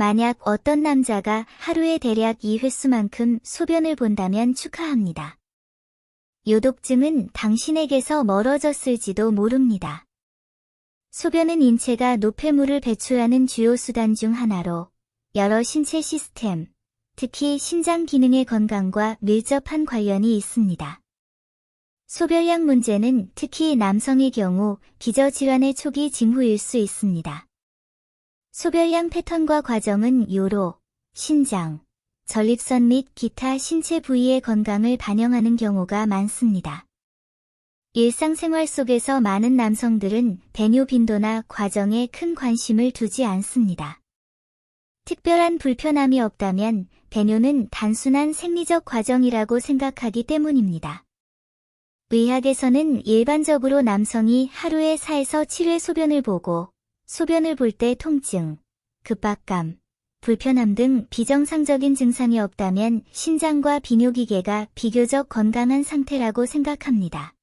만약 어떤 남자가 하루에 대략 2횟수만큼 소변을 본다면 축하합니다. 요독증은 당신에게서 멀어졌을지도 모릅니다. 소변은 인체가 노폐물을 배출하는 주요 수단 중 하나로 여러 신체 시스템, 특히 신장 기능의 건강과 밀접한 관련이 있습니다. 소별량 문제는 특히 남성의 경우 기저질환의 초기 징후일 수 있습니다. 소별량 패턴과 과정은 요로, 신장, 전립선 및 기타 신체 부위의 건강을 반영하는 경우가 많습니다. 일상생활 속에서 많은 남성들은 배뇨 빈도나 과정에 큰 관심을 두지 않습니다. 특별한 불편함이 없다면 배뇨는 단순한 생리적 과정이라고 생각하기 때문입니다. 의학에서는 일반적으로 남성이 하루에 4에서 7회 소변을 보고 소변을 볼 때 통증, 급박감, 불편함 등 비정상적인 증상이 없다면 신장과 비뇨기계가 비교적 건강한 상태라고 생각합니다.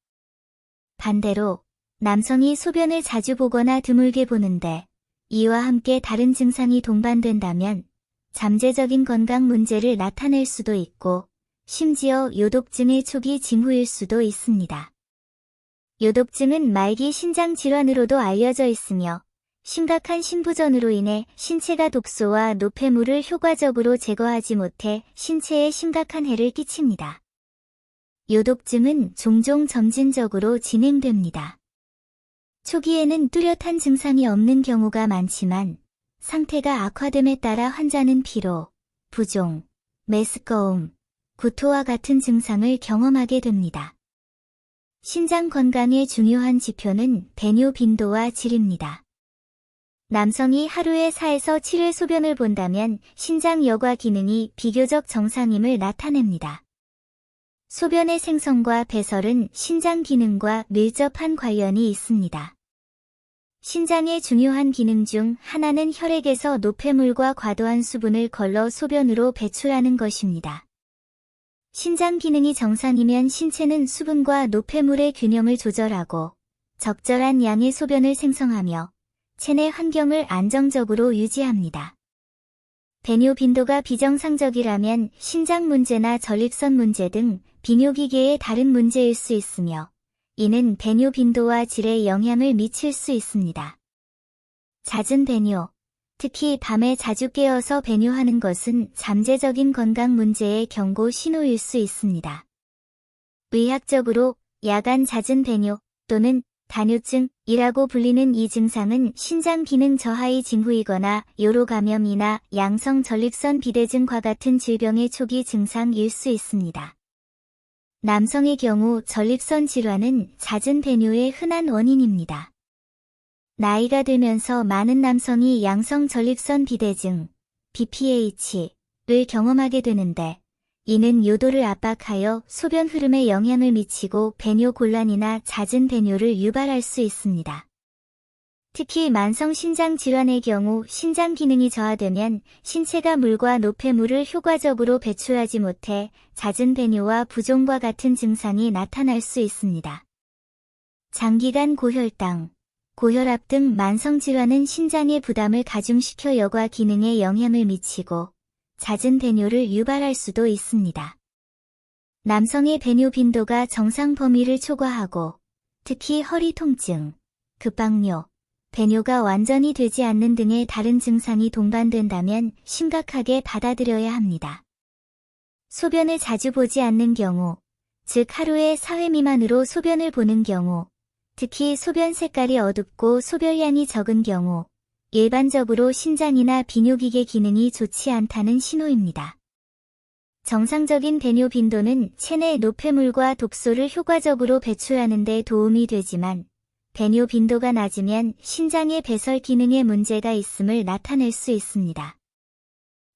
반대로 남성이 소변을 자주 보거나 드물게 보는데 이와 함께 다른 증상이 동반된다면 잠재적인 건강 문제를 나타낼 수도 있고 심지어 요독증의 초기 징후일 수도 있습니다. 요독증은 말기 신장 질환으로도 알려져 있으며 심각한 신부전으로 인해 신체가 독소와 노폐물을 효과적으로 제거하지 못해 신체에 심각한 해를 끼칩니다. 요독증은 종종 점진적으로 진행됩니다. 초기에는 뚜렷한 증상이 없는 경우가 많지만 상태가 악화됨에 따라 환자는 피로, 부종, 메스꺼움, 구토와 같은 증상을 경험하게 됩니다. 신장 건강의 중요한 지표는 배뇨 빈도와 질입니다. 남성이 하루에 4에서 7회 소변을 본다면 신장 여과 기능이 비교적 정상임을 나타냅니다. 소변의 생성과 배설은 신장 기능과 밀접한 관련이 있습니다. 신장의 중요한 기능 중 하나는 혈액에서 노폐물과 과도한 수분을 걸러 소변으로 배출하는 것입니다. 신장 기능이 정상이면 신체는 수분과 노폐물의 균형을 조절하고 적절한 양의 소변을 생성하며 체내 환경을 안정적으로 유지합니다. 배뇨 빈도가 비정상적이라면 신장 문제나 전립선 문제 등 비뇨기계의 다른 문제일 수 있으며 이는 배뇨 빈도와 질에 영향을 미칠 수 있습니다. 잦은 배뇨, 특히 밤에 자주 깨어서 배뇨하는 것은 잠재적인 건강 문제의 경고 신호일 수 있습니다. 의학적으로 야간 잦은 배뇨 또는 단뇨증이라고 불리는 이 증상은 신장 기능 저하의 징후이거나 요로 감염이나 양성 전립선 비대증과 같은 질병의 초기 증상일 수 있습니다. 남성의 경우 전립선 질환은 잦은 배뇨의 흔한 원인입니다. 나이가 들면서 많은 남성이 양성 전립선 비대증, BPH를 경험하게 되는데 이는 요도를 압박하여 소변 흐름에 영향을 미치고 배뇨 곤란이나 잦은 배뇨를 유발할 수 있습니다. 특히 만성 신장 질환의 경우 신장 기능이 저하되면 신체가 물과 노폐물을 효과적으로 배출하지 못해 잦은 배뇨와 부종과 같은 증상이 나타날 수 있습니다. 장기간 고혈당, 고혈압 등 만성 질환은 신장의 부담을 가중시켜 여과 기능에 영향을 미치고 잦은 배뇨를 유발할 수도 있습니다. 남성의 배뇨 빈도가 정상 범위를 초과하고 특히 허리 통증, 급박뇨, 배뇨가 완전히 되지 않는 등의 다른 증상이 동반된다면 심각하게 받아들여야 합니다. 소변을 자주 보지 않는 경우, 즉 하루에 4회 미만으로 소변을 보는 경우, 특히 소변 색깔이 어둡고 소변량이 적은 경우, 일반적으로 신장이나 비뇨기계 기능이 좋지 않다는 신호입니다. 정상적인 배뇨 빈도는 체내 노폐물과 독소를 효과적으로 배출하는 데 도움이 되지만 배뇨 빈도가 낮으면 신장의 배설 기능에 문제가 있음을 나타낼 수 있습니다.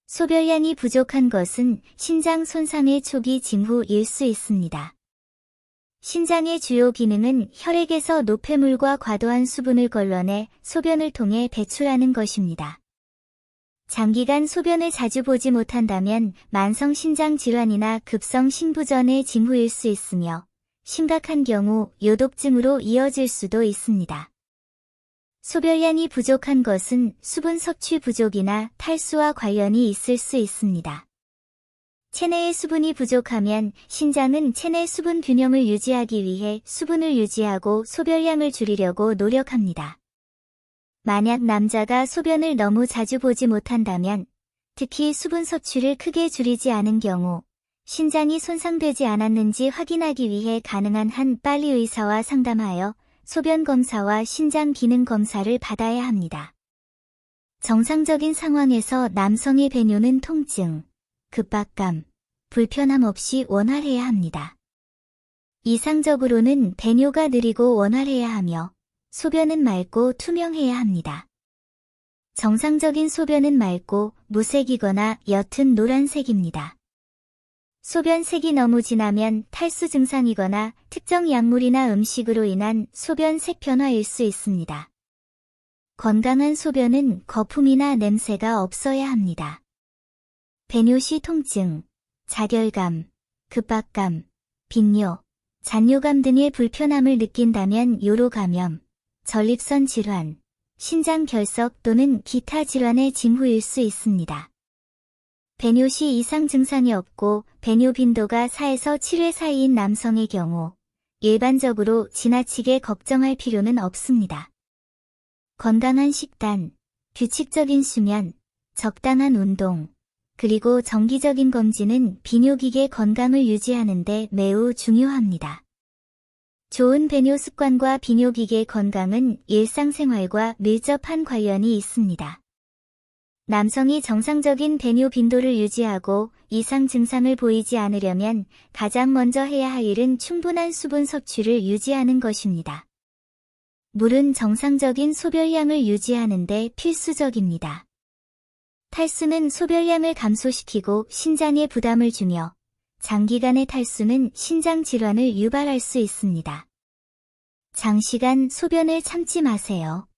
소별량이 부족한 것은 신장 손상의 초기 징후일 수 있습니다. 신장의 주요 기능은 혈액에서 노폐물과 과도한 수분을 걸러내 소변을 통해 배출하는 것입니다. 장기간 소변을 자주 보지 못한다면 만성 신장 질환이나 급성 신부전의 징후일 수 있으며 심각한 경우 요독증으로 이어질 수도 있습니다. 소별량이 부족한 것은 수분 섭취 부족이나 탈수와 관련이 있을 수 있습니다. 체내의 수분이 부족하면 신장은 체내 수분 균형을 유지하기 위해 수분을 유지하고 소별량을 줄이려고 노력합니다. 만약 남자가 소변을 너무 자주 보지 못한다면 특히 수분 섭취를 크게 줄이지 않은 경우 신장이 손상되지 않았는지 확인하기 위해 가능한 한 빨리 의사와 상담하여 소변 검사와 신장 기능 검사를 받아야 합니다. 정상적인 상황에서 남성의 배뇨는 통증, 급박감, 불편함 없이 원활해야 합니다. 이상적으로는 배뇨가 느리고 원활해야 하며 소변은 맑고 투명해야 합니다. 정상적인 소변은 맑고 무색이거나 옅은 노란색입니다. 소변 색이 너무 진하면 탈수 증상이거나 특정 약물이나 음식으로 인한 소변 색 변화일 수 있습니다. 건강한 소변은 거품이나 냄새가 없어야 합니다. 배뇨시 통증, 자결감, 급박감, 빈뇨, 잔뇨감 등의 불편함을 느낀다면 요로 감염, 전립선 질환, 신장 결석 또는 기타 질환의 징후일 수 있습니다. 배뇨 시 이상 증상이 없고 배뇨 빈도가 4에서 7회 사이인 남성의 경우 일반적으로 지나치게 걱정할 필요는 없습니다. 건강한 식단, 규칙적인 수면, 적당한 운동, 그리고 정기적인 검진은 비뇨기계 건강을 유지하는 데 매우 중요합니다. 좋은 배뇨 습관과 비뇨기계 건강은 일상생활과 밀접한 관련이 있습니다. 남성이 정상적인 배뇨 빈도를 유지하고 이상 증상을 보이지 않으려면 가장 먼저 해야 할 일은 충분한 수분 섭취를 유지하는 것입니다. 물은 정상적인 소별량을 유지하는 데 필수적입니다. 탈수는 소별량을 감소시키고 신장에 부담을 주며 장기간의 탈수는 신장 질환을 유발할 수 있습니다. 장시간 소변을 참지 마세요.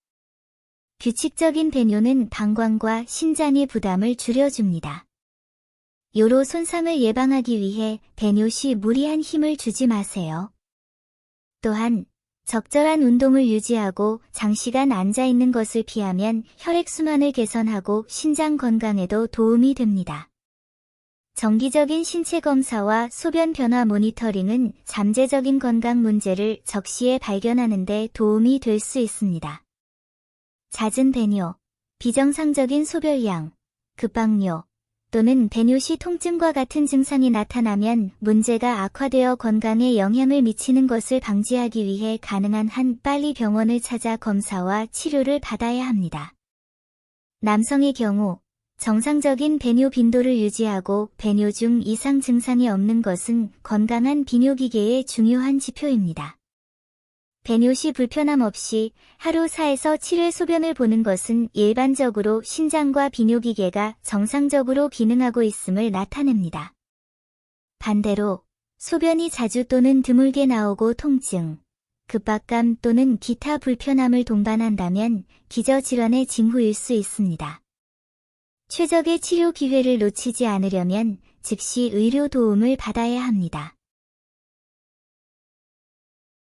규칙적인 배뇨는 방광과 신장의 부담을 줄여줍니다. 요로 손상을 예방하기 위해 배뇨 시 무리한 힘을 주지 마세요. 또한 적절한 운동을 유지하고 장시간 앉아있는 것을 피하면 혈액순환을 개선하고 신장 건강에도 도움이 됩니다. 정기적인 신체 검사와 소변 변화 모니터링은 잠재적인 건강 문제를 적시에 발견하는 데 도움이 될 수 있습니다. 잦은 배뇨, 비정상적인 소별량, 급박뇨 또는 배뇨 시 통증과 같은 증상이 나타나면 문제가 악화되어 건강에 영향을 미치는 것을 방지하기 위해 가능한 한 빨리 병원을 찾아 검사와 치료를 받아야 합니다. 남성의 경우 정상적인 배뇨 빈도를 유지하고 배뇨 중 이상 증상이 없는 것은 건강한 비뇨기계의 중요한 지표입니다. 배뇨 시 불편함 없이 하루 4에서 7회 소변을 보는 것은 일반적으로 신장과 비뇨기계가 정상적으로 기능하고 있음을 나타냅니다. 반대로 소변이 자주 또는 드물게 나오고 통증, 급박감 또는 기타 불편함을 동반한다면 기저질환의 징후일 수 있습니다. 최적의 치료 기회를 놓치지 않으려면 즉시 의료 도움을 받아야 합니다.